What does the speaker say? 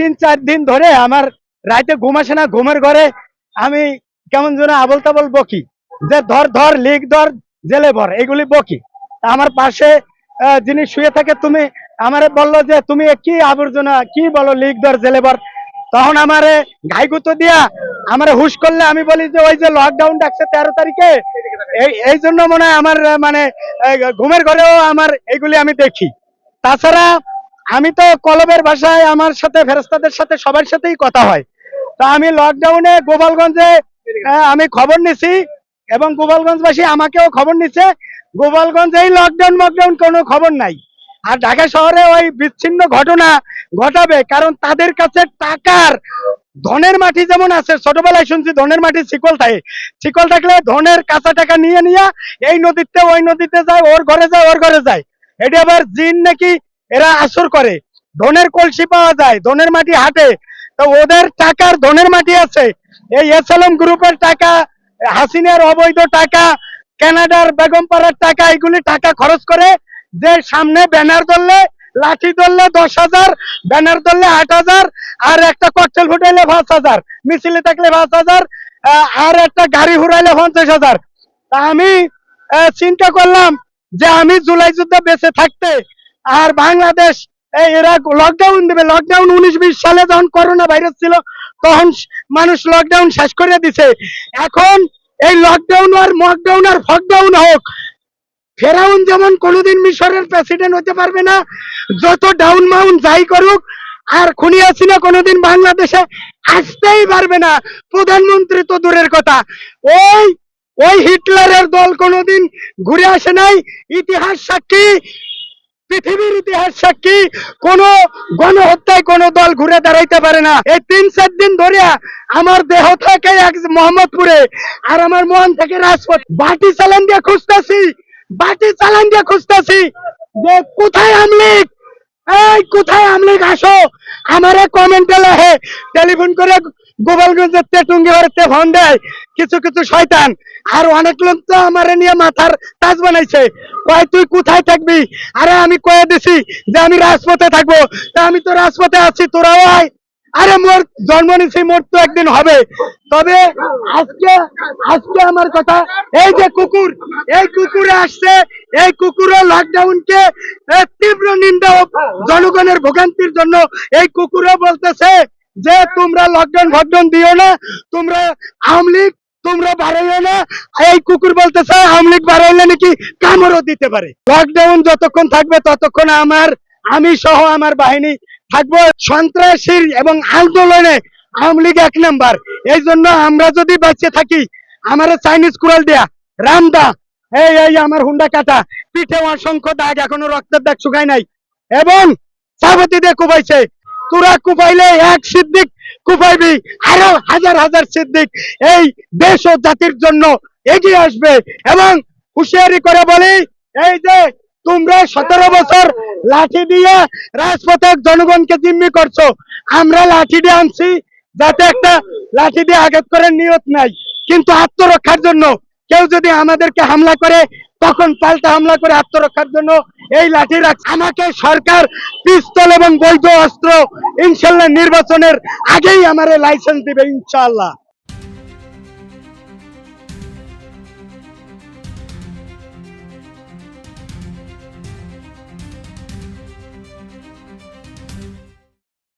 তিন চার দিন ধরে আমার রাতে ঘুম আসে না, ঘুমের ঘরে আমি কেমন যেন আবল তাবল বকি। যে ধর ধর, লিগ ধর, জেলে ভর, এগুলি বকি। আমার পাশে যিনি শুয়ে থাকে, তুমি আমারে বলল যে, তুমি কি আবর্জনা, কি বলো লিগ ধর, জেলে ভর? তখন আমারে ঘাইগুতো দিয়া আমারে হুশ করলে আমি বলি যে, ওই যে লকডাউন ডাকছে তেরো তারিখে, এই জন্য মনে হয় আমার মানে ঘুমের ঘরেও আমার এগুলি আমি দেখি। তাছাড়া আমি তো কলবের ভাষায় আমার সাথে ফেরেস্তাদের সাথে সবার সাথেই কথা হয়। তা আমি লকডাউনে গোপালগঞ্জে আমি খবর নিছি এবং গোপালগঞ্জবাসী আমাকেও খবর নিছে। গোপালগঞ্জে এই লকডাউন মকডাউন কোনো খবর নাই। আর ঢাকা শহরে ওই বিচ্ছিন্ন ঘটনা ঘটাবে কারণ তাদের কাছে টাকার ধনের মাটি যেমন আছে, ছোটবেলায় শুনছি ধনের মাটি শিকল থাকে। শিকল থাকলে ধনের কাঁচা টাকা নিয়ে নিয়ে এই নদীতে, ওই নদীতে যায়, ওর ঘরে যায়, ওর ঘরে যায়। এটা আবার জিন নাকি এরা আসর করে। ধনের কলসি পাওয়া যায়, ধনের মাটি হাটে। তো ওদের টাকার ধনের মাটি আছে। এই এসএলএম গ্রুপের টাকা, হাসিনের অবৈধ টাকা, কানাডার বেগমপাড়ার টাকা, এগুলি টাকা খরচ করে যে সামনে ব্যানার ধরলে, লাঠি ধরলে দশ হাজার, ব্যানার ধরলে আট হাজার, আর একটা ককটেল ফুটাইলে পাঁচ হাজার, মিছিলে থাকলে পাঁচ হাজার আর একটা গাড়ি ঘুরাইলে পঞ্চাশ হাজার। তা আমি চিন্তা করলাম যে আমি জুলাই যুদ্ধে বেঁচে থাকতে আর বাংলাদেশ এরা লকডাউন দেবে। লকডাউন উনিশ বিশ সালে যখন করোনা ভাইরাস ছিল, তখন মানুষ লকডাউন শেষ করে দিছে। এখন এই লকডাউন আর মকডাউন আর ফকডাউন হোক, ফেরাউন যেমন কোনোদিন মিশরের প্রেসিডেন্ট হতে পারবে না, যত ডাউন মাউন যাই করুক, আর খুনি হাসিনা কোনোদিন বাংলাদেশে আসতেই পারবে না। প্রধানমন্ত্রী তো দূরের কথা। ওই ওই হিটলারের দল কোনোদিন ঘুরে আসে নাই। ইতিহাস সাক্ষী পৃথিবীর ইতিহাস সাক্ষী, কোন গণহত্যায় কোন দল ঘুরে দাঁড়াইতে পারে না। এই তিন চার দিন ধরে আমার দেহ থেকে এক মোহাম্মদপুরে আর আমার মন থেকে রাজপথ। বাটি চালান দিয়ে খুঁজতেছি, বাটি চালান দিয়ে খুঁজতেছি যে কোথায় আমলিক? এই কোথায় আমলিক? আসো, আমারে কমেন্টে লেহে টেলিফোন করে গোপালগঞ্জের তেটুঙ্গি ফোন দেয়, কিছু কিছু শয়তান। আর অনেক লোক তো আমারে নিয়ে মাথার তাজ বানাইছে। কয়, তুই কোথায় থাকবি? আরে আমি কয়ে দিছি যে আমি রাজপথে থাকব। তা আমি তো রাজপথে আছি, তোরাও আয়। আরে মোর জন্ম নিছি, মোর তো একদিন হবে। তবে আজকে আজকে আমার কথা, এই যে কুকুর, এই কুকুরে আসছে, এই কুকুরে লকডাউনকে তীব্র নিন্দা জনগণের ভোগান্তির জন্য এই কুকুরে বলতেছে যে তোমরা লকডাউন ভকডাউন দিও না, তোমরা আওয়ামী তোমরা বাড়াইও না। এই কুকুর বলতেছে, আওয়ামী লীগ বাড়াইলে নাকি কামড়ও দিতে পারে। লকডাউন যতক্ষণ থাকবে, ততক্ষণ আমার, আমি সহ আমার বাহিনী থাকব। সন্ত্রাসীর এবং আন্দোলনে আওয়ামী লীগ এক নাম্বার। এই জন্য আমরা যদি বাঁচে থাকি, আমার চাইনিজ কুড়াল দেয়া, রামদা, এই এই আমার হুন্ডা কাটা পিঠে অসংখ্য দাগ এখনও রক্তের দাগ শুকায় নাই। এবং সাবতি দিয়ে কুপাইছে তোরা কুপাইলে এক সিদ্দিক কুপাইবি, আরও হাজার হাজার সিদ্দিক এই দেশ ও জাতির জন্য এগিয়ে আসবে। এবং হুঁশিয়ারি করে বলি, এই যে তোমরা সতেরো বছর লাঠি দিয়ে রাজপথের জনগণকে জিম্মি করছ, আমরা লাঠি দিয়ে আনছি, যাতে একটা লাঠি দিয়ে আঘাত করার নিয়ত নাই। কিন্তু আত্মরক্ষার জন্য কেউ যদি আমাদেরকে হামলা করে, তখন পাল্টা হামলা করে আত্মরক্ষার জন্য এই লাঠি রাখ আমাকে সরকার পিস্তল এবং বৈধ অস্ত্র ইনশাল্লাহ নির্বাচনের আগেই আমার লাইসেন্স দিবে, ইনশাল্লাহ।